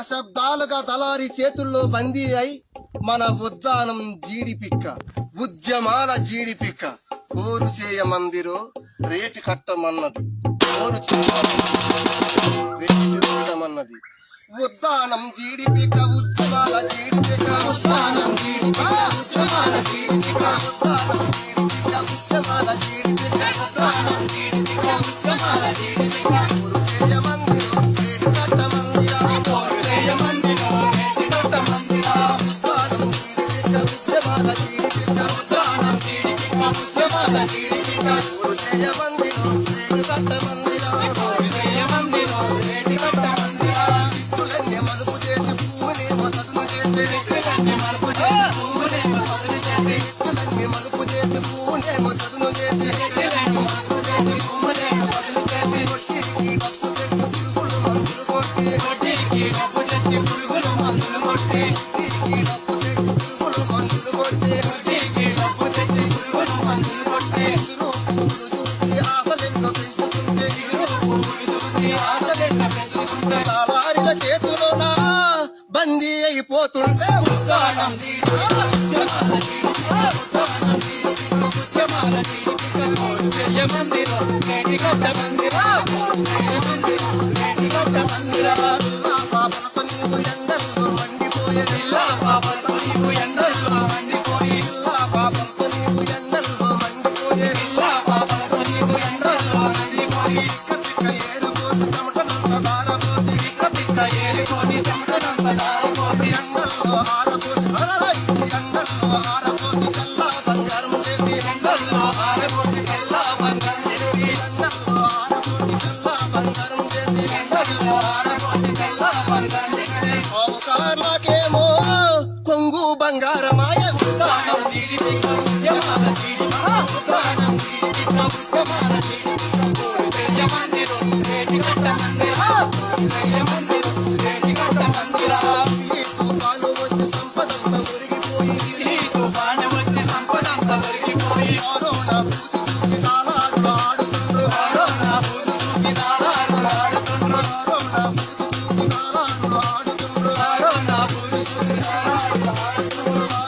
దశాబ్దాలుగా దళారి చేతుల్లో బందీ అయి మన ఉద్దానం జీడిపిక్క ఉద్యమాల జీడిపిక్క. కోరు చేయ చేయమందిరో రేటు కట్టమన్నది. కోరు చేయమన్నది ఉద్దానం జీడిపిక్క ఉద్యమాల జీడిపిక్క. ఉద్దానం జీడిపిక్క ఉద్యమాల జీడిపిక్క. ఉద్దానం జీడిపిక్క ఉద్యమాల జీడిపిక్క. ఉద్దానం జీడిపిక్క ఉద్యమాల జీడిపిక్క. కోరు చేయమందిరో రేటు మలుపు చేసి పూనే చదును చేసి సిక్కులన్నీ మలుపు చేసి పూనే చదును చేసి మలుపు చేసి పువ్వునేమో చేసి కొట్టికి డబ్బు తెచ్చి పురుగులు మందులు కొట్టి కొట్టికి డబ్బు తెచ్చి పురుగులు మందులు కొట్టి కొట్టికి డబ్బు తెచ్చి పురుగులు కొట్టి చూసి ఆశలెన్నో పెంచుకుంటే చూసి బందీ అయిపోతుంటే ఉత్సాహం మండిపోయే పాపతో నీకు ఎండల్లో మండిపోయి పాపతో నీకు ఎండల్లో మండిపోయే పాపతో నీకు ఎండల్లో మండిపోయి పిక్క ఏరుకోసి చెమటనంత పిక్క ఎండల్లో ఎండల్లో బంగారం చేసి ఎండల్లో బంగారం చేసి ఎండల్లో బంగారం చేసి ఎండల్లో బంగారం చేసి కొంగు బంగారమాయ ఉత్సాహం ఉద్యమాల ఉత్సాహం ఉద్యమాల మందిరం రేటి గట్ట మందిరా మందిరం రేటి గట్ట మందిరా ఈ తుఫాను వచ్చి సంపదంత మురిగిపోయి ఈ తుఫాను వచ్చి సంపదంత మురిగిపోయి కరోనా పూసి నాలాలు ఆడుతుండ్రు కరోనా పూసి నాలాలు ఆడుతుండ్రు కరోనా పూసి నాలాలు ఆడుతుండ్రు కరోనా పూసి నాలాలు ఆడుతుండ్రు